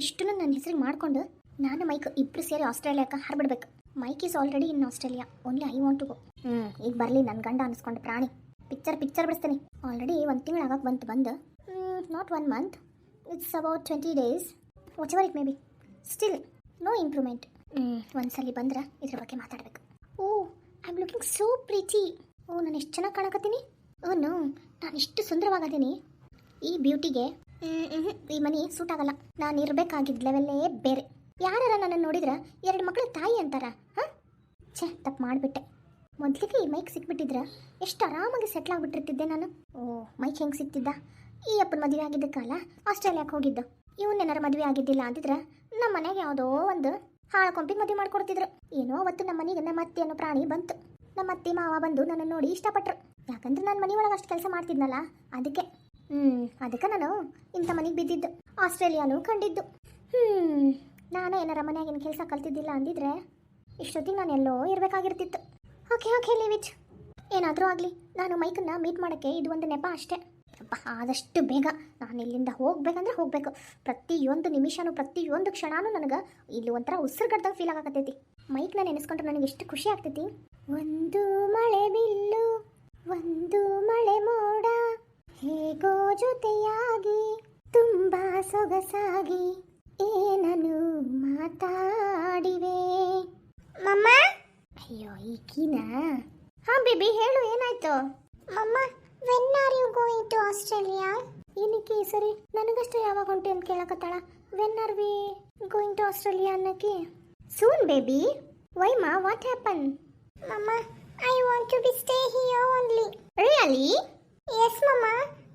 ಇಷ್ಟನ್ನು ನನ್ನ ಹೆಸರಿಗೆ ಮಾಡ್ಕೊಂಡು ನಾನು ಮೈಕ್ ಇಬ್ಬರು ಸೇರಿ ಆಸ್ಟ್ರೇಲಿಯಾಕ್ಕೆ ಹಾರ್ಬಿಡ್ಬೇಕು. Mike is already in Australia. Only I want to go hmm ಈಗ ಬರಲಿ ನನ್ನ ಗಂಡ ಅನ್ಸ್ಕೊಂಡು ಪ್ರಾಣಿ. Picture picture ಬಿಡಿಸ್ತೀನಿ. ಆಲ್ರೆಡಿ ಒಂದು ತಿಂಗಳು ಆಗಕ್ಕೆ ಬಂತು, ಬಂದು. Not one month it's about twenty days whatever it may be still no improvement hmm ಸಲ ಬಂದ್ರೆ ಇದ್ರ ಬಗ್ಗೆ ಮಾತಾಡಬೇಕು. ಓ I am looking so Preeti ಓ, ನಾನು ಎಷ್ಟು ಚೆನ್ನಾಗಿ ಕಾಣಕತ್ತೀನಿ? ಓ ನೋ ನಾನು ಇಷ್ಟು ಸುಂದರವಾಗದೀನಿ ಈ ಬ್ಯೂಟಿಗೆ ಈ ಮನಿ ಸೂಟ್ ಆಗಲ್ಲ. ನಾನು ಇರಬೇಕಾಗಿದ್ದ ಲೆವೆಲ್ಲೇ ಬೇರೆ. ಯಾರು ನನ್ನನ್ನು ನೋಡಿದ್ರೆ ಎರಡು ಮಕ್ಕಳ ತಾಯಿ ಅಂತಾರ, ಹಾಂ? ಛೇ, ತಪ್ಪು ಮಾಡಿಬಿಟ್ಟೆ. ಮೊದಲಿಗೆ ಈ ಮೈಕ್ ಸಿಕ್ಬಿಟ್ಟಿದ್ರೆ ಎಷ್ಟು ಆರಾಮಾಗಿ ಸೆಟ್ಲ್ ಆಗಿಬಿಟ್ಟಿರ್ತಿದ್ದೆ ನಾನು. ಓ ಮೈಕ್ ಹೆಂಗೆ ಸಿಕ್ತಿದ್ದ? ಈ ಅಪ್ಪನ ಮದುವೆ ಆಗಿದ್ದಕ್ಕಲ್ಲ ಆಸ್ಟ್ರೇಲಿಯಾಕ್ಕೆ ಹೋಗಿದ್ದು. ಇವನ್ನೇನಾರು ಮದುವೆ ಆಗಿದ್ದಿಲ್ಲ ಅಂತಿದ್ರೆ ನಮ್ಮ ಮನೆಗೆ ಯಾವುದೋ ಒಂದು ಹಾಳು ಕೊಂಪಿಗೆ ಮದುವೆ ಮಾಡ್ಕೊಡ್ತಿದ್ರು. ಏನೋ ಅವತ್ತು ನಮ್ಮ ಮನೆಗೆ ನಮ್ಮ ಅತ್ತೆ ಅನ್ನೋ ಪ್ರಾಣಿ ಬಂತು. ನಮ್ಮ ಅತ್ತೆ ಮಾವ ಬಂದು ನನ್ನನ್ನು ನೋಡಿ ಇಷ್ಟಪಟ್ರು. ಯಾಕಂದ್ರೆ ನಾನು ಮನೆಯೊಳಗೆ ಅಷ್ಟು ಕೆಲಸ ಮಾಡ್ತಿದ್ನಲ್ಲ, ಅದಕ್ಕೆ. ಹ್ಞೂ ಅದಕ್ಕೆ ನಾನು ಇಂಥ ಮನೆಗೆ ಬಿದ್ದಿದ್ದು. ಆಸ್ಟ್ರೇಲಿಯಾನು ಕಂಡಿದ್ದು. ಹ್ಞೂ ನಾನು ಏನಾರ ಮನೆಯಾಗಿನ ಕೆಲಸ ಕಲ್ತಿದ್ದಿಲ್ಲ ಅಂದಿದ್ರೆ ಇಷ್ಟೊತ್ತಿಗೆ ನಾನು ಎಲ್ಲೋ ಇರಬೇಕಾಗಿರ್ತಿತ್ತು. ಓಕೆ ಓಕೆ ಲಿವಿಚ್ ಏನಾದರೂ ಆಗಲಿ, ನಾನು ಮೈಕನ್ನ ಮೀಟ್ ಮಾಡೋಕ್ಕೆ ಇದು ಒಂದು ನೆಪ ಅಷ್ಟೇ. ಆದಷ್ಟು ಬೇಗ ನಾನು ಇಲ್ಲಿಂದ ಹೋಗ್ಬೇಕಂದ್ರೆ ಹೋಗಬೇಕು. ಪ್ರತಿಯೊಂದು ನಿಮಿಷನೂ, ಪ್ರತಿಯೊಂದು ಕ್ಷಣನೂ ನನಗೆ ಇಲ್ಲಿ ಒಂಥರ ಉಸಿರುಗಡ್ದಾಗ ಫೀಲ್ ಆಗಕತ್ತೈತಿ. ಮೈಕ್ನ ನೆನೆಸ್ಕೊಂಡ್ರೆ ನನಗೆ ಎಷ್ಟು ಖುಷಿ ಆಗ್ತೈತಿ. ಒಂದು ಮಳೆ ಬಿಲ್ಲು, ಒಂದು ಮಳೆ ಮೋಡ. ಹೇಗೋ ಜೊತೆಯಾಗಿ, ತುಂಬಾ ಸೊಗಸಾಗಿ ಏನನು ಮಾತಾಡಿವೆ? ಮಮ್ಮ? ಅಯ್ಯೋ, ಈಕಿನ? ಹಾ, ಬೇಬಿ, ಹೇಳು, ಏನಾಯ್ತು? Mamma when are you going to Australia ಏನಕ್ಕೆ ಸರಿ? ನನಗಷ್ಟು ಯಾವಾಗ ಹೊಂಟಿ ಅಂತ ಕೇಳಕತ್ತಾಳ. When are we going to Australia ಅನ್ನಕ್ಕೆ? Soon baby. Why ma what happen mamma I want to be stay here only really yes mamma.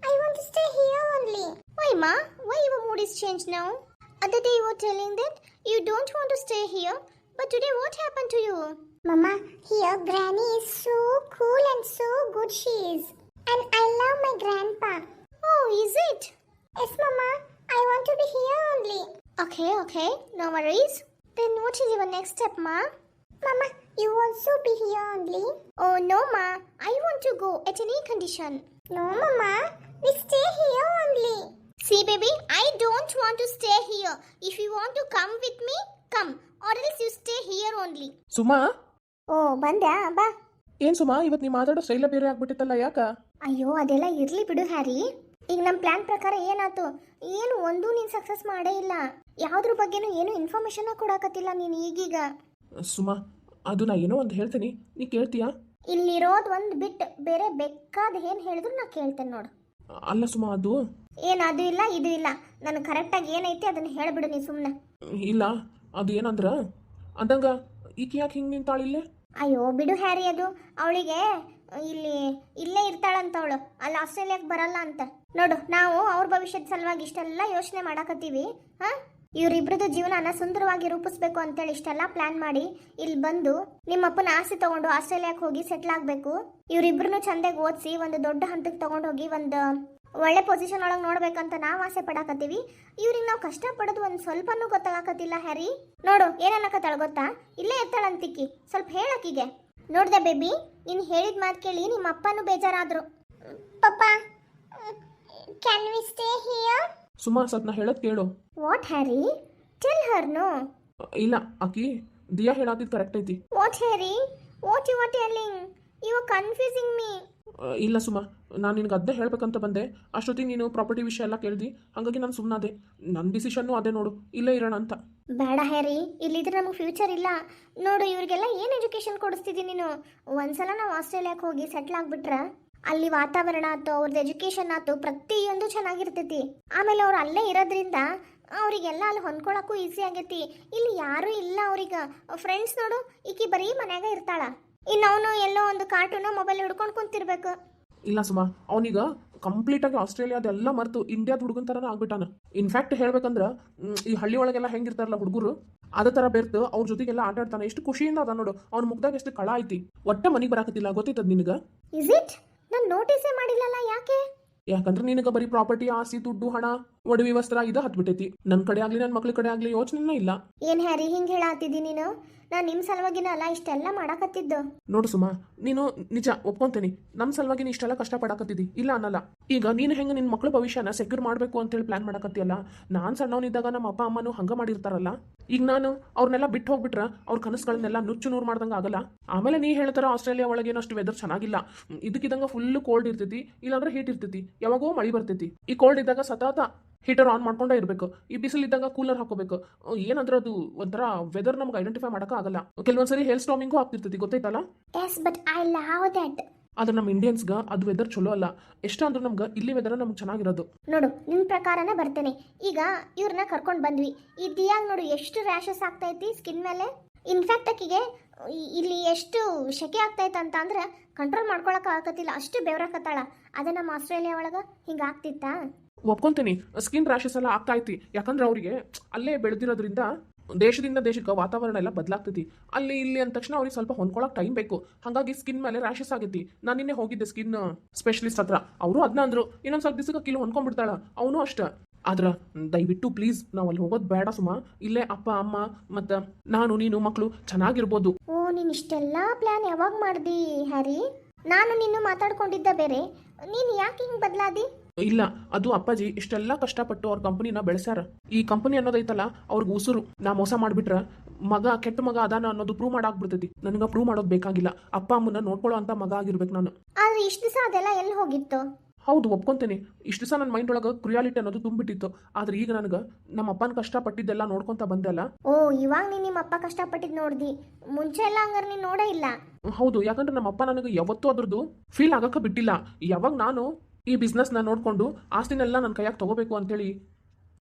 I want to stay here only. Why, Ma? Why your mood is changed now? Other day you were telling that you don't want to stay here, but today what happened to you? Mama, here Granny is so cool and so good she is. And I love my grandpa. Oh, is it? Yes, Mama. I want to be here only. Okay, okay. No worries. Then what is your next step, Ma? Mama, you also be here only? Oh, no, Ma. I want to go at any condition. No, Mama. Baby, I don't want to stay here. If you want to come with me, come. Or else you stay here only. Suma? ಓ ಬಂದ್ಯಾ? ಬಾ. ಏನ್ ಸುಮಾ ಇವತ್ತು ನೀ ಮಾತಾಡೋ ಸ್ಟೈಲ ಬೇರೆ ಆಗ್ಬಿಟ್ಟಿತ್ತಲ್ಲ ಯಾಕ? ಅಯ್ಯೋ ಅದೆಲ್ಲ ಇರ್ಲಿ ಬಿಡು ಹ್ಯಾರಿ. ಈಗ ನಮ್ಮ ಪ್ಲಾನ್ ಪ್ರಕಾರ ಏನಾಯ್ತು? ಏನು ಒಂದೂ ನೀನು ಸಕ್ಸಸ್ ಮಾಡೇ ಇಲ್ಲ. ಯಾವ್ದ್ರ ಬಗ್ಗೆನೂ ಏನು ಇನ್ಫಾರ್ಮೇಶನ್ ಕೊಡಕತ್ತಿಲ್ಲ ನೀನು ಈಗೀಗ. ಸುಮಾ ಅದು ನಾ ಏನೋ ಒಂದು ಹೇಳ್ತೀನಿ. ನೀ ಕೇಳ್ತೀಯಾ? ಇಲ್ಲಿರೋದು ಒಂದು ಬಿಟ್ ಬೇರೆ ಬೇಕಾದ ಏನು ಹೇಳಿದ್ರು ನಾ ಕೇಳ್ತೇನೆ ನೋಡು. ಅಲ್ಲ ಸುಮಾ ಅದು ಏನು ಅದು ಇಲ್ಲ ಇದು ಇಲ್ಲ. ನನಗೆ ಕರೆಕ್ಟಾಗಿ ಏನೈತಿ ಅದನ್ನು ಹೇಳಿಬಿಡು ನೀ ಸುಮ್ಮನೆ ಇಲ್ಲ ಅದು ಏನಂದ್ರ? ಅಂದಂಗ ಈಕಿ ಯಾಕೆ ಹಿಂಗೆ ನಿಂತಾಳಿಲ್ಲೇ ಅಯ್ಯೋ ಬಿಡು ಹ್ಯಾರಿ ಅದು. ಅವಳಿಗೆ ಇಲ್ಲಿ ಇಲ್ಲೇ ಇರ್ತಾಳಂತ ಅವಳು. ಅಲ್ಲಿ ಆಸ್ಟ್ರೇಲಿಯಾಕ್ಕೆ ಬರಲ್ಲ ಅಂತ. ನೋಡು ನಾವು ಅವ್ರ ಭವಿಷ್ಯದ ಸಲುವಾಗಿ ಇಷ್ಟೆಲ್ಲ ಯೋಚನೆ ಮಾಡಾಕತ್ತೀವಿ. ಹಾಂ? ಇವರಿಬ್ರದ್ದು ಜೀವನನ ಸುಂದರವಾಗಿ ರೂಪಿಸ್ಬೇಕು ಅಂತೇಳಿ ಇಷ್ಟೆಲ್ಲ ಪ್ಲಾನ್ ಮಾಡಿ ಇಲ್ಲಿ ಬಂದು ನಿಮ್ಮಪ್ಪನ ಆಸೆ ತಗೊಂಡು ಆಸ್ಟ್ರೇಲಿಯಾಕ್ಕೆ ಹೋಗಿ ಸೆಟ್ಲ್ ಆಗಬೇಕು. ಇವರಿಬ್ರು ಚಂದಾಗಿ ಓದಿಸಿ ಒಂದು ದೊಡ್ಡ ಹಂತಕ್ಕೆ ತಗೊಂಡು ಹೋಗಿ ಒಂದು ಒಳ್ಳೆ ಪೊಸಿಷನ್ ಒಳಗೆ ನೋಡ್ಬೇಕಂತ ನಾವು ಆಸೆ ಪಡಾಕತ್ತೀವಿ. ಇವ್ರಿಗೆ ನಾವು ಕಷ್ಟಪಡೋದು ಒಂದು ಸ್ವಲ್ಪನೂ ಗೊತ್ತಾಗಕತ್ತಿಲ್ಲ ಹ್ಯಾರಿ? ನೋಡು ಏನನ್ನಕತ್ತಾಳ ಗೊತ್ತಾ? ಇಲ್ಲೇ ಎತ್ತಳಂತಿಕ್ಕಿ ಸ್ವಲ್ಪ ಹೇಳಕ್ಕಿಗೆ ನೋಡ್ದೆ ಬೇಬಿ ನೀನು ಹೇಳಿದ ಮಾತು ಕೇಳಿ ನಿಮ್ಮ ಅಪ್ಪನೂ ಬೇಜಾರಾದ್ರು. Papa can we stay here Suma ಸತ್ನ ಹೇಳೋದು ಕೇಳು. What Harry? Tell her no ಇಲ್ಲ ಆಕಿ ದಿಯಾ ಹೇಳಾತಿದ್ ಕರೆಕ್ಟ್ ಐತಿ. What Harry? What you what telling you confusing me ಇಲ್ಲ ಸುಮಾ ನಾನು ನಿನಗೆ ಅದೇ ಹೇಳಬೇಕಂತ ಬಂದೆ. ಅಷ್ಟೊತ್ತಿಗೆ ನೀನು ಪ್ರಾಪರ್ಟಿ ವಿಷಯ ಎಲ್ಲ ಕೇಳ್ದಿ. ಹಾಗಾಗಿ ನಾನು ಸುಮ್ಮನಾದೆ ನನ್ನ ಡಿಸಿಷನ್ನು ಅದೇ ನೋಡು. ಇಲ್ಲೇ ಇರೋಣ ಅಂತ. ಬೇಡ ಹ್ಯಾರಿ ಇಲ್ಲಿದ್ರೆ ನಮಗೆ ಫ್ಯೂಚರ್ ಇಲ್ಲ. ನೋಡು ಇವ್ರಿಗೆಲ್ಲ ಏನು ಎಜುಕೇಶನ್ ಕೊಡಿಸ್ತಿದ್ದಿ ನೀನು? ಒಂದ್ಸಲ ನಾವು ಆಸ್ಟ್ರೇಲಿಯಾಕ್ಕೆ ಹೋಗಿ ಸೆಟ್ಲ್ ಆಗ್ಬಿಟ್ರೆ ಅಲ್ಲಿ ವಾತಾವರಣ ಆಯ್ತು ಅವ್ರದ್ದು ಎಜುಕೇಷನ್ ಆಯ್ತು ಪ್ರತಿಯೊಂದು ಚೆನ್ನಾಗಿರ್ತೈತಿ. ಆಮೇಲೆ ಅವ್ರು ಅಲ್ಲೇ ಇರೋದ್ರಿಂದ ಅವರಿಗೆಲ್ಲ ಅಲ್ಲಿ ಹೊಂದ್ಕೊಳಕ್ಕೂ ಈಸಿ ಆಗೈತಿ. ಇಲ್ಲಿ ಯಾರೂ ಇಲ್ಲ ಅವ್ರಿಗೆ. ಫ್ರೆಂಡ್ಸ್ ನೋಡು ಈಕಿ ಬರೀ ಮನ್ಯಾಗ ಇರ್ತಾಳ. ಇನ್ನು ಅವನು ಎಲ್ಲೋ ಒಂದು ಕಾರ್ಟೂನ್ ಮೊಬೈಲ್ ಹಿಡ್ಕೊಂಡು ಕುಂತಿರ್ಬೇಕು. ಇಲ್ಲ ಸುಮ ಅವನೀಗ ಕಂಪ್ಲೀಟಾಗಿ ಆಸ್ಟ್ರೇಲಿಯಾದೆಲ್ಲ ಮರೆತು ಇಂಡಿಯಾದ ಹುಡುಗನ ಥರನೇ ಆಗ್ಬಿಟ್ಟಾನ. ಇನ್ಫ್ಯಾಕ್ಟ್ ಹೇಳ್ಬೇಕಂದ್ರೆ ಮ್, ಈ ಹಳ್ಳಿ ಒಳಗೆಲ್ಲ ಹೆಂಗಿರ್ತಾರಲ್ಲ ಹುಡುಗರು ಅದೇ ಥರ ಬೆರ್ತು ಅವ್ರ ಜೊತೆಗೆಲ್ಲ ಆಟ ಆಡ್ತಾನೆ ಎಷ್ಟು ಖುಷಿಯಿಂದ ಅದ ನೋಡು ಅವ್ನ ಮುಗ್ದಾಗ ಎಷ್ಟು ಕಳ ಐತಿ. ಒಟ್ಟ ಮನೆಗೆ ಬರಾಕತ್ತಿಲ್ಲ ಗೊತ್ತೈತದ ನಿನಗೆ? ಇಸ್ ಇಟ್ ನಾನು ನೋಟಿಸೇ ಮಾಡಿಲ್ಲಲ್ಲ ಯಾಕೆ? ಯಾಕಂದ್ರೆ ನಿನಗೆ ಬರೀ ಪ್ರಾಪರ್ಟಿ ಆಸ್ತಿ ದುಡ್ಡು ಹಣ ಒಡವಿ ವಸ್ತ್ರ ಇದು ಹತ್ಬಿಟ್ಟೈತಿ. ನನ್ನ ಕಡೆ ಆಗ್ಲಿ ನನ್ನ ಮಕ್ಳ ಕಡೆ ಆಗ್ಲಿ ಯೋಚನೆ ಇಲ್ಲ. ಏನ್ ಹ್ಯಾರಿ ಹಿಂಗ್ ಹೇಳಾತಿದ್ದಿ ನೀನು? ನಾ ನಿಮ್ ಸಲುವಾಗಿನ ಅಲ್ಲ ಇಷ್ಟೆಲ್ಲ ಮಾಡಾಕತ್ತಿದ್ದು. ನೋಡು ಸುಮಾ ನೀನು ನಿಜ ಒಪ್ಕೊಂತೇನಿ. ನಮ್ಮ ಸಲುವಾಗಿ ನೀ ಇಷ್ಟೆಲ್ಲ ಕಷ್ಟ ಪಡಾಕತ್ತಿದ್ದಿ ಇಲ್ಲ ಅನ್ನಲ್ಲ. ಈಗ ನೀನು ಹೆಂಗ ನಿನ್ ಮಕ್ಳ ಭವಿಷ್ಯನ ಸೆಕ್ಯೂರ್ ಮಾಡಬೇಕು ಅಂತೇಳಿ ಪ್ಲಾನ್ ಮಾಡಕತ್ತಿಯಲ್ಲ? ನಾನು ಸಣ್ಣವನಿದ್ದಾಗ ನಮ್ಮ ಅಪ್ಪ ಅಮ್ಮನು ಹಂಗ ಮಾಡಿರ್ತಾರಲ್ಲ? ಈಗ ನಾನು ಅವ್ರನ್ನೆಲ್ಲ ಬಿಟ್ಟು ಹೋಗ್ಬಿಟ್ರ ಅವ್ರ ಕನಸುಗಳನ್ನೆಲ್ಲ ನುಚ್ಚು ನೂರು ಮಾಡ್ದಂಗೆ ಆಗಲ್ಲ? ಆಮೇಲೆ ನೀ ಹೇಳ್ತಾರ ಆಸ್ಟ್ರೇಲಿಯಾ ಒಳಗೆ ಏನಷ್ಟು ಅಷ್ಟು ವೆದರ್ ಚೆನ್ನಾಗಿಲ್ಲ. ಇದಕ್ಕಿದಂಗ ಫುಲ್ ಕೋಲ್ಡ್ ಇರ್ತೈತಿ ಇಲ್ಲಾಂದ್ರೆ ಹೀಟ್ ಇರ್ತೈತಿ. ಯಾವಾಗೋ ಮಳಿ ಬರ್ತೈತಿ. ಈ ಕೋಲ್ಡ್ ಇದ್ದಾಗ ಸತತ ಹೀಟರ್ ಆನ್ ಮಾಡ್ಕೊಂಡೇ ಇರಬೇಕು. ಈ ಬಿಸಿಲಿದ್ದಾಗ ಕೂಲರ್ ಹಾಕೋಬೇಕು. ಏನಂದ್ರೆ ಅದು ಒಂಥರ ವೆದರ್ ನಮ್ಗೆ ಐಡೆಂಟಿಫೈ ಮಾಡಕ್ಕೆ ಆಗಲ್ಲ. ಕೆಲವೊಂದ್ಸರಿ ಹೇಲ್ ಸ್ಟಾಮಿಂಗು ಆಗ್ತಿರ್ತೈತಿ ಗೊತ್ತೈತಲ್ಲ yes but I love that ಆದ್ರೆ ನಮ್ಮ ಇಂಡಿಯನ್ಸ್ಗೆ ಅದು ವೆದರ್ ಚಲೋ ಅಲ್ಲ. ಎಷ್ಟಂದ್ರೂ ನಮ್ಗೆ ಇಲ್ಲಿ ವೆದರ್ ನಮ್ಗೆ ಚೆನ್ನಾಗಿರೋದು. ನೋಡು ನಿನ್ನ ಪ್ರಕಾರನ ಬರ್ತೇನೆ. ಈಗ ಇವ್ರನ್ನ ಕರ್ಕೊಂಡು ಬಂದ್ವಿ. ಈ ದಿಯಾಗ ನೋಡು ಎಷ್ಟು ರ್ಯಾಷಸ್ ಆಗ್ತೈತಿ ಸ್ಕಿನ್ ಮೇಲೆ. ಇನ್ಫ್ಯಾಕ್ಟ್ ಆಕಿಗೆ ಇ- ಇಲ್ಲಿ ಎಷ್ಟು ಶೆಕೆ ಆಗ್ತೈತೆ ಅಂತ ಅಂದ್ರೆ ಕಂಟ್ರೋಲ್ ಮಾಡ್ಕೊಳಕ್ ಆಗತ್ತಿಲ್ಲ ಅಷ್ಟು ಬೆವರಾಕತ್ತಾಳ ಅದ ನಮ್ಮ ಆಸ್ಟ್ರೇಲಿಯಾ ಒಳಗೆ ಹಿಂಗೆ ಆಗ್ತಿತ್ತಾ? ಒಪ್ಕೊಂತೀನಿ. ಸ್ಕಿನ್ ರ್ಯಾಷಸ್ ಎಲ್ಲ ಆಗ್ತಾ ಐತಿ. ಯಾಕಂದ್ರೆ ಅವರಿಗೆ ಅಲ್ಲೇ ಬೆಳೆದಿರೋದ್ರಿಂದ ದೇಶದಿಂದ ದೇಶಕ್ಕೆ ವಾತಾವರಣ ಎಲ್ಲ ಬದಲಾಗ್ತೈತಿ. ಅಲ್ಲಿ ಇಲ್ಲಿ ಅಂದ ತಕ್ಷಣ ಅವ್ರಿಗೆ ಸ್ವಲ್ಪ ಹೊಂದ್ಕೊಳಕ್ ಟೈಮ್ ಬೇಕು. ಹಾಗಾಗಿ ಸ್ಕಿನ್ ಮೇಲೆ ರ್ಯಾಷಸ್ ಆಗೈತಿ. ನಾನು ನಿನ್ನೆ ಹೋಗಿದ್ದೆ ಸ್ಕಿನ್ ಸ್ಪೆಷಲಿಸ್ಟ್ ಹತ್ರ. ಅವರು ಅದನ್ನ ಅಂದ್ರು. ಇನ್ನೊಂದು ಸ್ವಲ್ಪ ದಿವಸಕ್ಕೆ ಕಿಲೋ ಹೊಂದ್ಕೊಂಡ್ಬಿಡ್ತಾಳ. ಅವನು ಅಷ್ಟೇ. ಆದ್ರ ದಯವಿಟ್ಟು ಪ್ಲೀಸ್ ನಾವು ಅಲ್ಲಿ ಹೋಗೋದು ಬೇಡ ಸುಮ. ಇಲ್ಲೇ ಅಪ್ಪ, ಅಮ್ಮ ಮತ್ತು ನಾನು, ನೀನು ಮಕ್ಕಳು ಚೆನ್ನಾಗಿರ್ಬೋದು. ಓ, ನೀನು ಇಷ್ಟೆಲ್ಲ ಪ್ಲಾನ್ ಯಾವಾಗ ಮಾಡ್ದಿ ಹ್ಯಾರಿ ನಾನು ನಿನ್ನ ಮಾತಾಡ್ಕೊಂಡಿದ್ದ ಬೇರೆ. ನೀನು ಯಾಕೆ ಹಿಂಗೆ ಬದಲಾದಿ? ಇಲ್ಲ ಅದು ಅಪ್ಪಾಜಿ ಇಷ್ಟೆಲ್ಲ ಕಷ್ಟಪಟ್ಟು ಅವ್ರ ಕಂಪನಿನ ಬೆಳೆಸ್ಯಾರ. ಈ ಕಂಪನಿ ಅನ್ನೋದೈತಲ್ಲ ಅವ್ರಿಗೆ ಉಸುರು. ನಾ ಮೋಸ ಮಾಡ್ಬಿಟ್ರ ಮಗ ಕೆಟ್ಟ ಮಗ ಅದಾನ ಅನ್ನೋದು ಪ್ರೂವ್ ಮಾಡಾಕ್ಬಿಡ್ತೈತಿ ನನಗೆ ಪ್ರೂವ್ ಮಾಡೋದು ಬೇಕಾಗಿಲ್ಲ. ಅಪ್ಪ ಅಮ್ಮನ ನೋಡ್ಕೊಳ್ಳೋ ಅಂತ ಮಗ ಆಗಿರ್ಬೇಕು ನಾನು. ಆದ್ರೆ ಇಷ್ಟು ದಿವಸ ಅದೆಲ್ಲ ಎಲ್ಲಿ ಹೋಗಿತ್ತು? ಹೌದು ಒಪ್ಕೊಂತೀನಿ. ಇಷ್ಟು ದಿವಸ ನನ್ನ ಮೈಂಡ್ ಒಳಗೆ ಕ್ರಿಯಾಲಿಟಿ ಅನ್ನೋದು ತುಂಬಿಟ್ಟಿತ್ತು. ಆದ್ರೆ ಈಗ ನನಗೆ ನಮ್ಮ ಅಪ್ಪನ ಕಷ್ಟಪಟ್ಟಿದ್ದೆಲ್ಲ ನೋಡ್ಕೊಂತ ಬಂದೆಲ್ಲ ಓ ಇವಾಗ ನೀನು ನಿಮ್ಮ ಅಪ್ಪ ಕಷ್ಟಪಟ್ಟಿದ್ದು ನೋಡ್ದಿ. ಮುಂಚೆ ಎಲ್ಲ ಹಂಗಾರೆ ನೀನು ನೋಡೇ ಇಲ್ಲ. ಹೌದು ಯಾಕಂದ್ರೆ ನಮ್ಮ ಅಪ್ಪ ನನಗೆ ಯಾವತ್ತೂ ಅದ್ರದ್ದು ಫೀಲ್ ಆಗಕ್ಕೆ ಬಿಟ್ಟಿಲ್ಲ. ಯಾವಾಗ ನಾನು ಈ ಬಿಸ್ನೆಸ್ನ ನೋಡಿಕೊಂಡು ಆಸ್ತಿನೆಲ್ಲ ನನ್ನ ಕೈಯಾಗಿ ತಗೋಬೇಕು ಅಂತೇಳಿ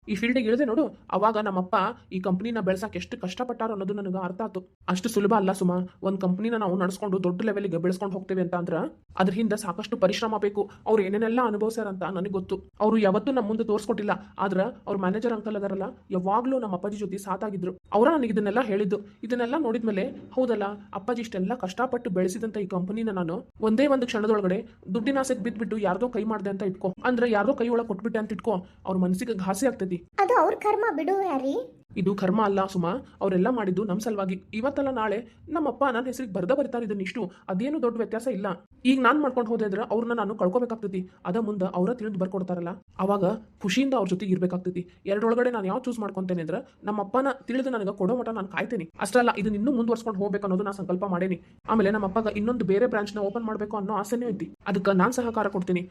ಈ ಫೀಲ್ಡಿಗೆ ಇಳಿದೆ ನೋಡು, ಅವಾಗ ನಮ್ಮಪ್ಪ ಈ ಕಂಪ್ನಿನ ಬೆಳೆಸಕ್ಕೆ ಎಷ್ಟು ಕಷ್ಟಪಟ್ಟಾರ ಅನ್ನೋದು ನನಗೆ ಅರ್ಥ ಆಯ್ತು. ಅಷ್ಟು ಸುಲಭ ಅಲ್ಲ ಸುಮಾ. ಒಂದು ಕಂಪ್ನಿನ ನಾವು ನಡೆಸ್ಕೊಂಡು ದೊಡ್ಡ ಲೆವೆಲ್ಗೆ ಬೆಳೆಸ್ಕೊಂಡು ಹೋಗ್ತೇವೆ ಅಂತ ಅಂದ್ರೆ ಅದ್ರ ಹಿಂದೆ ಸಾಕಷ್ಟು ಪರಿಶ್ರಮ ಬೇಕು. ಅವ್ರು ಏನೇನೆಲ್ಲ ಅನುಭವಿಸ್ಯಾರ ಅಂತ ನನಗೆ ಗೊತ್ತು. ಅವರು ಯಾವತ್ತೂ ನಮ್ಮ ಮುಂದೆ ತೋರಿಸ್ಕೊಟ್ಟಿಲ್ಲ. ಆದ್ರೆ ಅವ್ರ ಮ್ಯಾನೇಜರ್ ಅಂಕಲ್ ಅದರಲ್ಲ, ಯಾವಾಗಲೂ ನಮ್ಮ ಅಪ್ಪಾಜಿ ಜೊತೆ ಸಾತಾಗಿದ್ರು. ಅವರ ನನಗೆ ಇದನ್ನೆಲ್ಲ ಹೇಳಿದ್ದು. ಇದನ್ನೆಲ್ಲ ನೋಡಿದ್ಮೇಲೆ, ಹೌದಲ್ಲ, ಅಪ್ಪಾಜಿ ಇಷ್ಟೆಲ್ಲ ಕಷ್ಟಪಟ್ಟು ಬೆಳೆಸಿದಂತ ಈ ಕಂಪನಿನ ನಾನು ಒಂದೇ ಒಂದು ಕ್ಷಣದೊಳಗಡೆ ದುಡ್ಡಿನ ಆಸೆಗೆ ಬಿದ್ಬಿಟ್ಟು ಯಾರ್ದೋ ಕೈ ಮಾಡಿದೆ ಅಂತ ಇಟ್ಕೋ. ಅಂದ್ರೆ ಯಾರ್ದೋ ಕೈ ಒಳಗೆ ಕೊಟ್ಬಿಟ್ಟೆ ಅಂತ ಇಟ್ಕೋ. ಅವ್ರ ಮನಸ್ಸಿಗೆ ಘಾಸಿ ಆಗ್ತೈತಿ. ಅದು ಅವ್ರ ಕರ್ಮ ಬಿಡು ಹ್ಯಾರಿ. ಇದು ಕರ್ಮ ಅಲ್ಲ ಸುಮಾ ಅವರೆಲ್ಲ ಮಾಡಿದ್ದು ನಮ್ಮ ಸಲುವಾಗಿ. ಇವತ್ತಲ್ಲ ನಾಳೆ ನಮ್ಮಪ್ಪ ನನ್ನ ಹೆಸರಿಗೆ ಬರ್ದ ಬರಿತಾರೆ ಇದನ್ನ ಇಷ್ಟು. ಅದೇನು ದೊಡ್ಡ ವ್ಯತ್ಯಾಸ ಇಲ್ಲ. ಈಗ ನಾನು ಮಾಡ್ಕೊಂಡು ಹೋದ್ರೆ ಅವ್ರನ್ನ ನಾನು ಕಳ್ಕೊಬೇಕಾಗ್ತೈತಿ. ಅದ ಮುಂದೆ ಅವರ ತಿಳಿದು ಬರ್ಕೊಡ್ತಾರಲ್ಲ. ಅವಾಗ ಖುಷಿಯಿಂದ ಅವ್ರ ಜೊತೆಗೆ ಇರ್ಬೇಕಾಗ್ತೈತಿ. ಎರಡೊಳಗಡೆ ನಾನು ಯಾವ ಚೂಸ್ ಮಾಡ್ಕೊಂತೇನೆ ಅಂದ್ರೆ ನಮ್ಮ ಅಪ್ಪನ ತಿಳಿದು ನನಗೆ ಕೊಡೋ ಮಟ ನಾನು ಕಾಯ್ತೇನೆ. ಅಷ್ಟಲ್ಲ ಇದನ್ನ ಇನ್ನೂ ಮುಂದುವರ್ಸ್ಕೊಂಡು ಹೋಗ್ಬೇಕು ಅನ್ನೋದು ನಾನು ಸಂಕಲ್ಪ ಮಾಡೇನಿ. ಆಮೇಲೆ ನಮ್ಮ ಅಪ್ಪಗ ಇನ್ನೊಂದು ಬೇರೆ ಬ್ರಾಂಚ್ನ ಓಪನ್ ಮಾಡಬೇಕು ಅನ್ನೋ ಆಸೆನೇ ಐತಿ. ಅದಕ್ಕೆ ನಾನು ಸಹಕಾರ ಕೊಡ್ತೀನಿ.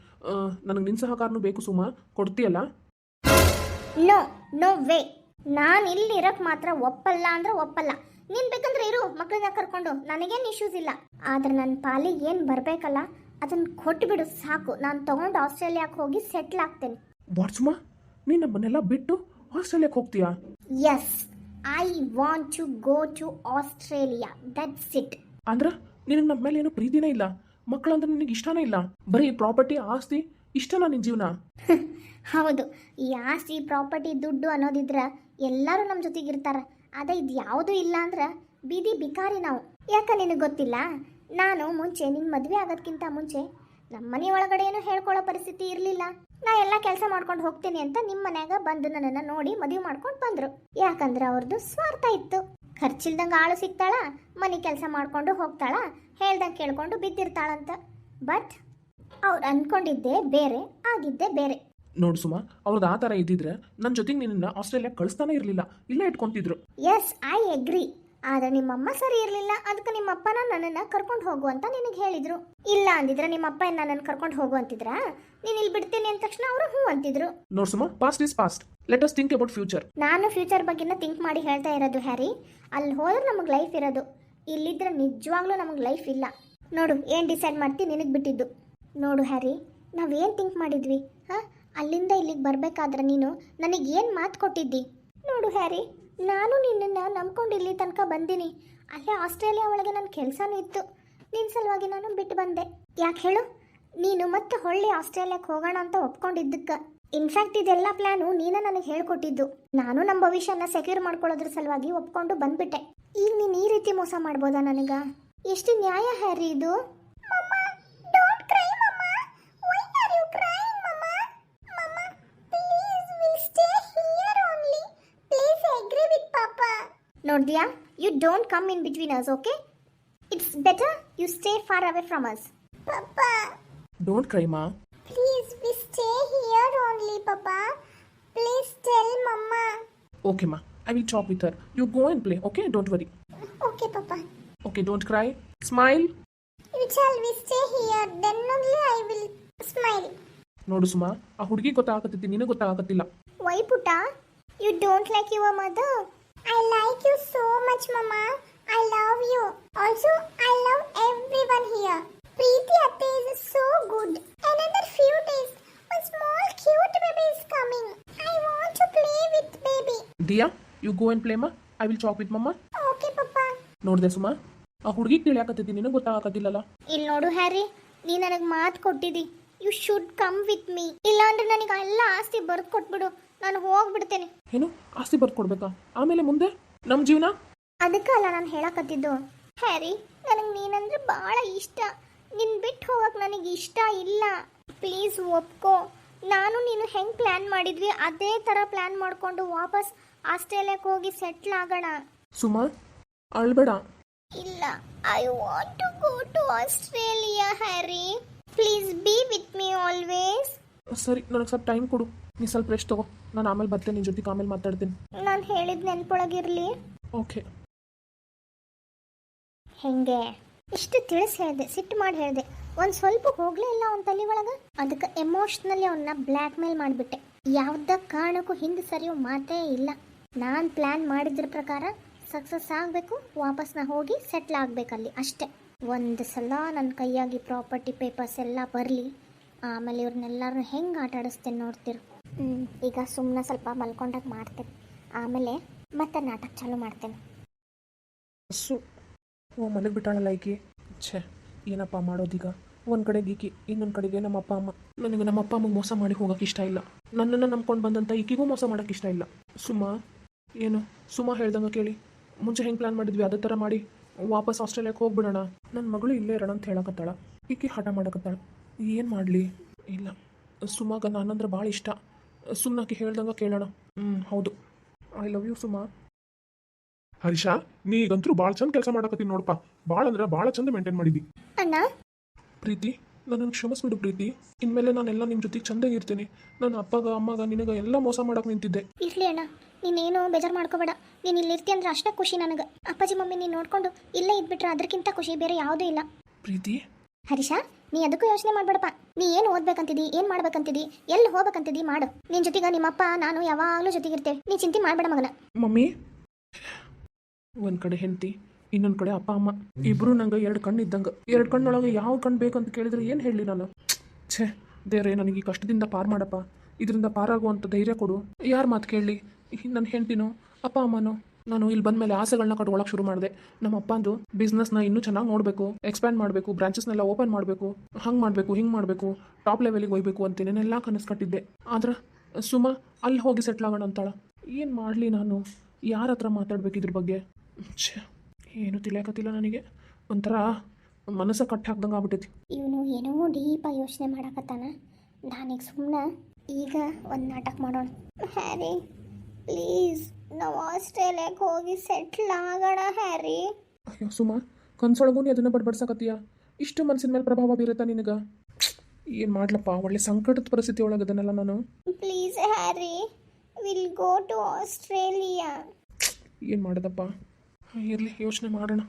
ನನಗೆ ನಿನ್ನ ಸಹಕಾರನೂ ಬೇಕು ಸುಮಾ. ಕೊಡ್ತೀಯಲ್ಲ? ನೋ ನೋ ವೇ ನಾನು ಇಲ್ಲಿ ಇರಕ್ ಮಾತ್ರ ಒಪ್ಪಲ್ಲ ಅಂದ್ರೆ ಒಪ್ಪಲ್ಲ. ನೀನ್ ಬೇಕಂದ್ರೆ ಇರು ಮಕ್ಕಳನ್ನ ಕರ್ಕೊಂಡು. ನನಗೇನು ಇಶ್ಯೂಸ್ ಇಲ್ಲ. ಆದ್ರೆ ನನ್ನ ಪಾಲಿಗೆ ಏನು ಬರಬೇಕಲ್ಲ? ಅದನ್ನ ಕೊಟ್ಟುಬಿಡು ಸಾಕು. ನಾನು ತಗೊಂಡು ಆಸ್ಟ್ರೇಲಿಯಾಕ್ಕೆ ಹೋಗಿ ಸೆಟ್ಲ್ ಆಗ್ತೇನೆ. ವಾಟ್ಸ್ಮ ಸುಮಾ ನೀನು ನಮ್ಮನ್ನೆಲ್ಲ ಬಿಟ್ಟು ಆಸ್ಟ್ರೇಲಿಯಾಕ್ಕೆ ಹೋಗ್ತೀಯಾ? Yes I want to go to Australia. That's it ಅಂದ್ರೆ ನಿನಗೆ ನಮ್ಮ ಮೇಲೆ ಏನು ಪ್ರೀತಿನೇ ಇಲ್ಲ? ಮಕ್ಕಳಂದ್ರೆ ನಿನಗೆ ಇಷ್ಟನೇ ಇಲ್ಲ? ಬರೀ ಪ್ರಾಪರ್ಟಿ ಆಸ್ತಿ ಇಷ್ಟನಾ ನಿನ್ನ ಜೀವನ? ಹೌದು. ಈ ಆಸ್ತಿ, ಪ್ರಾಪರ್ಟಿ, ದುಡ್ಡು ಅನ್ನೋದಿದ್ರ ಎಲ್ಲರೂ ನಮ್ಮ ಜೊತೆಗೆ ಇರ್ತಾರ ಅದೇ ಇದು ಯಾವುದೂ ಇಲ್ಲ ಅಂದ್ರೆ ಬೀದಿ ಬಿಕಾರಿ ನಾವು. ಯಾಕ ನಿನಗೆ ಗೊತ್ತಿಲ್ಲ? ನಾನು ಮುಂಚೆ ನಿನ್ನ ಮದುವೆ ಆಗೋದ್ಕಿಂತ ಮುಂಚೆ ನಮ್ಮ ಮನೆ ಒಳಗಡೆ ಏನು ಹೇಳ್ಕೊಳ್ಳೋ ಪರಿಸ್ಥಿತಿ ಇರಲಿಲ್ಲ. ನಾ ಎಲ್ಲ ಕೆಲಸ ಮಾಡ್ಕೊಂಡು ಹೋಗ್ತೀನಿ ಅಂತ ನಿಮ್ಮ ಮನ್ಯಾಗ ಬಂದು ನನ್ನನ್ನು ನೋಡಿ ಮದುವೆ ಮಾಡ್ಕೊಂಡು ಬಂದರು. ಯಾಕಂದ್ರೆ ಅವ್ರದ್ದು ಸ್ವಾರ್ಥ ಇತ್ತು. ಖರ್ಚಿಲ್ದಂಗೆ ಆಳು ಸಿಗ್ತಾಳ, ಮನೆ ಕೆಲಸ ಮಾಡ್ಕೊಂಡು ಹೋಗ್ತಾಳ, ಹೇಳ್ದಂಗೆ ಕೇಳ್ಕೊಂಡು ಬಿದ್ದಿರ್ತಾಳಂತ. ಬಟ್ ಅವ್ರು ಅನ್ಕೊಂಡಿದ್ದೆ ಬೇರೆ ಆಗಿದ್ದೆ ಬೇರೆ. ನೋಡು ಸುಮಾ ಅವ್ರದ್ದು ಆ ಥರ ಇದ್ದಿದ್ರೆ ನನ್ನ ಜೊತೆಗೆ ನಿನ್ನ ಆಸ್ಟ್ರೇಲಿಯಾ ಕಳಿಸ್ತಾನೆ ಇರಲಿಲ್ಲ ಇಲ್ಲೇ ಇಟ್ಕೊಂತಿದ್ರು. ಎಸ್ ಐ ಎಗ್ರಿ ಆದ್ರೆ ನಿಮ್ಮಮ್ಮ ಸರಿ ಇರಲಿಲ್ಲ ಅದಕ್ಕೆ ನಿಮ್ಮಪ್ಪನ ನನ್ನನ್ನು ಕರ್ಕೊಂಡು ಹೋಗು ಅಂತ ನಿನಗೆ ಹೇಳಿದ್ರು. ಇಲ್ಲ ಅಂದಿದ್ರೆ ನಿಮ್ಮಪ್ಪ ನನ್ನನ್ನು ಕರ್ಕೊಂಡು ಹೋಗು ಅಂತಿದ್ರ? ನೀನು ಇಲ್ಲಿ ಬಿಡ್ತೀನಿ ಅಂದ ತಕ್ಷಣ ಅವರು ಹ್ಞೂ ಅಂತಿದ್ರು. ನೋಡು Suma past is past let us think about future ನಾನು ಫ್ಯೂಚರ್ ಬಗ್ಗೆನ ಥಿಂಕ್ ಮಾಡಿ ಹೇಳ್ತಾ ಇರೋದು ಹ್ಯಾರಿ. ಅಲ್ಲಿ ಹೋದ್ರೆ ನಮಗೆ ಲೈಫ್ ಇರೋದು. ಇಲ್ಲಿದ್ರೆ ನಿಜವಾಗ್ಲೂ ನಮಗೆ ಲೈಫ್ ಇಲ್ಲ. ನೋಡು ಏನು ಡಿಸೈಡ್ ಮಾಡ್ತೀನಿ ನಿನಗೆ ಬಿಟ್ಟಿದ್ದು. ನೋಡು ಹ್ಯಾರಿ ನಾವೇನು ಥಿಂಕ್ ಮಾಡಿದ್ವಿ, ಹಾಂ? ಅಲ್ಲಿಂದ ಇಲ್ಲಿಗೆ ಬರಬೇಕಾದ್ರೆ ನೀನು ನನಗೆ ಏನು ಮಾತು ಕೊಟ್ಟಿದ್ದಿ? ನೋಡು ಹ್ಯಾರಿ, ನಾನು ನಿನ್ನನ್ನು ನಂಬ್ಕೊಂಡು ಇಲ್ಲಿ ತನಕ ಬಂದೀನಿ. ಅಲ್ಲೇ ಆಸ್ಟ್ರೇಲಿಯಾ ಒಳಗೆ ನನ್ನ ಕೆಲಸನೂ ಇತ್ತು. ನಿನ್ನ ಸಲುವಾಗಿ ನಾನು ಬಿಟ್ಟು ಬಂದೆ. ಯಾಕೆ ಹೇಳು? ನೀನು ಮತ್ತೆ ಹೊಳ್ಳಿ ಆಸ್ಟ್ರೇಲಿಯಾಕ್ಕೆ ಹೋಗೋಣ ಅಂತ ಒಪ್ಕೊಂಡಿದ್ದಕ್ಕೆ. ಇನ್ಫ್ಯಾಕ್ಟ್ ಇದೆಲ್ಲ ಪ್ಲ್ಯಾನು ನೀನೇ ನನಗೆ ಹೇಳ್ಕೊಟ್ಟಿದ್ದು. ನಾನು ನಮ್ಮ ಭವಿಷ್ಯನ ಸೆಕ್ಯೂರ್ ಮಾಡ್ಕೊಳ್ಳೋದ್ರ ಸಲುವಾಗಿ ಒಪ್ಕೊಂಡು ಬಂದ್ಬಿಟ್ಟೆ. ಈಗ ನೀನು ಈ ರೀತಿ ಮೋಸ ಮಾಡ್ಬೋದಾ ನನಗ? ಎಷ್ಟು ನ್ಯಾಯ ಹ್ಯಾರಿ ಇದು? ನೋಡ್ದ್ಯಾ you don't come in between us okay it's better you stay far away from us papa don't cry ma please we stay here only papa please tell mamma okay ma I will talk with her you go and play okay don't worry okay papa okay don't cry smile you tell we stay here then only I will smile ನೋಡು ಸುಮಾ ಆ ಹುಡುಗಿ ಗೊತ್ತಾಗತ್ತೈತಿ ನಿನಗೆ ಗೊತ್ತಾಗತ್ತಿಲ್ಲ Y ಪುಟ್ಟ? You don't like your mother I like you so much mamma I love you also I love everyone here. Here Preeti ಅತ್ತೆ is so good another few days small small cute is is coming I to to play with baby you you go play, play I I will talk with mamma okay papa ನೋಡಿದೆ ಸುಮಾ ಆ ಹುಡುಗಿ ತಿಳಿಯಾಕತ್ತೈತಿ ನಿನಗೆ ಗೊತ್ತಾಗತ್ತಿಲ್ಲಲ್ಲ ಇಲ್ಲಿ ನೋಡು Harry ನೀ ನನಗೆ ಮಾತು ಕೊಟ್ಟಿದ್ದಿ you should come with me ಇಲ್ಲಾಂದ್ರೆ ನನಗೆ ಎಲ್ಲ ಆಸ್ತಿ ಬರ್ದು ಕೊಟ್ಬಿಡು. ನಾನು ಹೋಗ್ಬಿಡ್ತೇನೆ. ಏನು? ಆಸ್ತಿ ಬರ್ಕೊಡ್ಬೇಕಾ? ಆಮೇಲೆ ಮುಂದೆ? ನಮ್ಮ ಜೀವನ? ಅದಕ್ಕಲ್ಲ ನಾನು ಹೇಳಕತ್ತಿದ್ದು. ಹ್ಯಾರಿ ನನಗೆ ನೀನಂದ್ರೆ ಭಾಳ ಇಷ್ಟ. ನಿನ್ ಬಿಟ್ಟು ಹೋಗಕ್ಕೆ ನನಗೆ ಇಷ್ಟ ಇಲ್ಲ. ಪ್ಲೀಸ್ ಒಪ್ಕೋ. ನಾನು ನೀನು ಹೆಂಗೆ ಪ್ಲ್ಯಾನ್ ಮಾಡಿದ್ವಿ ಅದೇ ಥರ ಪ್ಲ್ಯಾನ್ ಮಾಡಿಕೊಂಡು ವಾಪಸ್ ಆಸ್ಟ್ರೇಲಿಯಾಕ್ಕೆ ಹೋಗಿ ಸೆಟ್ಲ್ ಆಗೋಣ. ಸುಮಾ ಅಳ್ಬೇಡ. ಇಲ್ಲ I want to go to Australia Harry. Please be with me always. ಸರಿ ನನಗೆ ಸ್ವಲ್ಪ ಟೈಮ್ ಕೊಡು. ನೀ ಸ್ವಲ್ಪ ರೆಸ್ಟ್ ತಗೋ. ನಾನು ಆಮೇಲೆ ಬರ್ತೇನೆ ನಿನ್ನ ಜೊತೆಗೆ ಆಮೇಲೆ ಮಾತಾಡ್ತೀನಿ. ನಾನು ಹೇಳಿದ ನೆನ್ಪೊಳಗಿರಲಿ. ಓಕೆ. ಹೆಂಗೆ? ಇಷ್ಟು ತಿಳಿಸಿ ಹೇಳಿದೆ ಸಿಟ್ಟು ಮಾಡಿ ಹೇಳಿದೆ. ಒಂದು ಸ್ವಲ್ಪ ಹೋಗ್ಲೇ ಇಲ್ಲ ಅವನ ತಲೆ ಒಳಗೆ? ಅದಕ್ಕೆ ಎಮೋಷ್ನಲಿ ಅವನ್ನ ಬ್ಲ್ಯಾಕ್ ಮೇಲ್ ಮಾಡಿಬಿಟ್ಟೆ. ಯಾವ್ದ ಕಾರಣಕ್ಕೂ ಹಿಂದೆ ಸರಿಯೋ ಮಾತೇ ಇಲ್ಲ. ನಾನು ಪ್ಲ್ಯಾನ್ ಮಾಡಿದ್ರ ಪ್ರಕಾರ ಸಕ್ಸಸ್ ಆಗಬೇಕು ವಾಪಸ್ ನಾ ಹೋಗಿ ಸೆಟ್ಲ್ ಆಗಬೇಕಲ್ಲಿ ಅಷ್ಟೇ. ಒಂದು ಸಲ ನನ್ನ ಕೈಯಾಗಿ ಪ್ರಾಪರ್ಟಿ ಪೇಪರ್ಸ್ ಎಲ್ಲ ಬರಲಿ ಆಮೇಲೆ ಇವ್ರನ್ನೆಲ್ಲರನ್ನು ಹೆಂಗೆ ಆಟ ಆಡಿಸ್ತೇನೆ ನೋಡ್ತೀರಿ? ಹ್ಞೂ ಈಗ ಸುಮ್ಮನೆ ಸ್ವಲ್ಪ ಮಲ್ಕೊಂಡಾಗ ಮಾಡ್ತೇನೆ. ಆಮೇಲೆ ಮತ್ತೆ ನಾಟಕ ಚಾಲೂ ಮಾಡ್ತೇನೆ. ಓ ಬಿಟ್ಟಾಳಲ್ಲ ಈಕಿ. ಛೇ, ಏನಪ್ಪ ಮಾಡೋದೀಗ? ಒಂದು ಕಡೆಗೆ ಈಕಿ, ಇನ್ನೊಂದು ಕಡೆಗೆ ನಮ್ಮ ಅಪ್ಪ ಅಮ್ಮ. ನನಗೆ ನಮ್ಮ ಅಪ್ಪ ಅಮ್ಮಗೆ ಮೋಸ ಮಾಡಿ ಹೋಗೋಕೆ ಇಷ್ಟ ಇಲ್ಲ. ನನ್ನನ್ನು ನಂಬ್ಕೊಂಡು ಬಂದಂಥ ಈಕಿಗೂ ಮೋಸ ಮಾಡೋಕೆ ಇಷ್ಟ ಇಲ್ಲ. ಸುಮ್ಮ ಏನು? ಸುಮ್ಮ ಹೇಳ್ದಂಗೆ ಕೇಳಿ. ಮುಂಚೆ ಹೆಂಗೆ ಪ್ಲ್ಯಾನ್ ಮಾಡಿದ್ವಿ? ಅದೇ ಥರ ಮಾಡಿ. ವಾಪಸ್ ಆಸ್ಟ್ರೇಲಿಯಾಕ್ಕೆ ಹೋಗ್ಬಿಡೋಣ. ನನ್ನ ಮಗಳು ಇಲ್ಲೇ ಇರೋಣ ಅಂತ ಹೇಳಕತ್ತಾಳ. ಈಕಿ ಹಠ ಮಾಡಕತ್ತಾಳ. ಏನು ಮಾಡಲಿ? ಇಲ್ಲ. ಸುಮಾಗ ನಾನಂದ್ರೆ ಭಾಳ ಇಷ್ಟ. ಸುಮ್ಮನೆ ಹೇಳ್ದಂಗ ಹೇಳ್ದಂಗೆ ಕೇಳೋಣ. ಹ್ಞೂ ಹೌದು. I love you Suma. Harisha ನೀ ಈಗಂತೂ ಭಾಳ ಚಂದ ಕೆಲಸ ಮಾಡಕತ್ತೀನಿ ನೋಡಪ್ಪ. ಭಾಳ ಅಂದ್ರೆ ಭಾಳ ಚಂದ ಮೇಂಟೈನ್ ಮಾಡಿದಿ. ಅಣ್ಣ? ಪ್ರೀತಿ ನನ್ನನ್ನು ಕ್ಷಮಿಸ್ಬಿಡು ಪ್ರೀತಿ. ಇನ್ಮೇಲೆ ನಾನೆಲ್ಲ ನಿಮ್ಮ ಜೊತೆಗೆ ಚಂದಾಗಿ ಇರ್ತೀನಿ. ನನ್ನ ಅಪ್ಪಗ ಅಮ್ಮಗ ನಿನಗ ಎಲ್ಲ ಮೋಸ ಮಾಡಕ್ ನಿಂತಿದ್ದೆ. ಇರ್ಲಿ ಅಣ್ಣ ನೀನೇನು ಬೇಜಾರು ಮಾಡ್ಕೋಬೇಡ. ನೀನು ಇಲ್ಲಿ ಇರ್ತಿ ಅಂದ್ರೆ ಅಷ್ಟೇ ಖುಷಿ ನನಗೆ. ಅಪ್ಪಾಜಿ ಮಮ್ಮಿ ನೀನು ನೋಡ್ಕೊಂಡು ಇಲ್ಲೇ ಇದ್ಬಿಟ್ರೆ ಅದಕ್ಕಿಂತ ಖುಷಿ ಬೇರೆ ಯಾವುದೂ ಇಲ್ಲ. ಪ್ರೀತಿ? ಹರೀಶ ನೀ ಅದಕ್ಕೂ ಯೋಚನೆ ಮಾಡ್ಬೇಡಪ್ಪ. ನೀ ಏನು ಓದ್ಬೇಕಂತಿದಿ ಏನು ಮಾಡ್ಬೇಕಂತಿದಿ ಎಲ್ಲಿ ಹೋಗ್ಬೇಕಂತಿದಿ ಮಾಡು. ನಿನ್ ಜೊತೆಗೆ ನಿಮ್ಮಪ್ಪ, ನಾನು ಯಾವಾಗಲೂ ಜೊತೆಗಿರ್ತೇವೆ. ನೀ ಚಿಂತೆ ಮಾಡಬೇಡ ಮಗನ. ಮಮ್ಮಿ, ಒಂದು ಕಡೆ ಹೆಂಡತಿ, ಇನ್ನೊಂದು ಕಡೆ ಅಪ್ಪ, ಅಮ್ಮ. ಇಬ್ರು ನಂಗೆ ಎರಡು ಕಣ್ಣು ಇದ್ದಂಗೆ. ಎರಡು ಕಣ್ಣೊಳಗೆ ಯಾವ ಕಣ್ಣು ಬೇಕು ಅಂತ ಕೇಳಿದ್ರೆ ಏನು ಹೇಳಲಿ ನಾನು? ಛೇ, ದೇವ್ರೆ, ನನಗೆ ಈ ಕಷ್ಟದಿಂದ ಪಾರು ಮಾಡಪ್ಪ. ಇದರಿಂದ ಪಾರಾಗುವಂಥ ಧೈರ್ಯ ಕೊಡು. ಯಾರು ಮಾತು ಕೇಳಲಿ? ನನ್ನ ಹೆಂಡತಿನೋ, ಅಪ್ಪ, ಅಮ್ಮನೋ? ನಾನು ಇಲ್ಲಿ ಬಂದ ಮೇಲೆ ಆಸೆಗಳನ್ನ ಕಟ್ಕೊಳಕ್ಕೆ ಶುರು ಮಾಡಿದೆ. ನಮ್ಮ ಅಪ್ಪಂದು ಬಿಸ್ನೆಸ್ನ ಇನ್ನೂ ಚೆನ್ನಾಗಿ ನೋಡಬೇಕು ಎಕ್ಸ್ಪ್ಯಾಂಡ್ ಮಾಡಬೇಕು ಬ್ರಾಂಚಸ್ನೆಲ್ಲ ಓಪನ್ ಮಾಡಬೇಕು, ಹಂಗೆ ಮಾಡಬೇಕು, ಹಿಂಗೆ ಮಾಡಬೇಕು ಟಾಪ್ ಲೆವೆಲಿಗೆ ಹೋಗ್ಬೇಕು ಅಂತ ಏನೆಲ್ಲ ಕನಸು ಕಟ್ಟಿದ್ದೆ. ಆದ್ರೆ, ಸುಮ ಅಲ್ಲಿ ಹೋಗಿ ಸೆಟ್ಲ್ ಆಗೋಣ ಅಂತಾಳ. ಏನು ಮಾಡಲಿ ನಾನು? ಯಾರ ಹತ್ರ ಮಾತಾಡ್ಬೇಕು ಇದ್ರ ಬಗ್ಗೆ? ಏನು ತಿಳಿಯಕತ್ತಿಲ್ಲ ನನಗೆ. ಒಂಥರ ಮನಸ್ಸ ಕಟ್ಟಿ ಹಾಕ್ದಂಗೆ ಆಗ್ಬಿಟ್ಟೈತಿ ಇವನು ಏನೋ ಡೀಪ ಯೋಚನೆ ಮಾಡಕತ್ತಾನ. ನಾನೀಗ ಸುಮ್ಮನೆ ಈಗ ಒಂದು ನಾಟಕ ಮಾಡೋಣ. ಹ್ಯಾರಿ ಪ್ಲೀಸ್ ನಾವು ಆಸ್ಟ್ರೇಲಿಯಾಗೆ ಹೋಗಿ ಸೆಟ್ಲ್ ಆಗೋಣ ಹ್ಯಾರಿ. ಅಯ್ಯೋ ಸುಮಾ ಕನ್ಸೊಳಗೂ ನೀ ಅದನ್ನ ಬಡ್ಬಡ್ಸಕತ್ತೀಯ? ಇಷ್ಟು ಮನಸ್ಸಿನ ಮೇಲೆ ಪ್ರಭಾವ ಬೀರುತ್ತಾ ನಿನಗ? ಏನು ಮಾಡ್ಲಪ್ಪ ಒಳ್ಳೆ ಸಂಕಟದ ಪರಿಸ್ಥಿತಿ ಒಳಗದನಲ್ಲ ನಾನು. Please Harry will go to Australia. ಏನು ಮಾಡೋದಪ್ಪ? ಇರಲಿ ಯೋಚನೆ ಮಾಡೋಣ.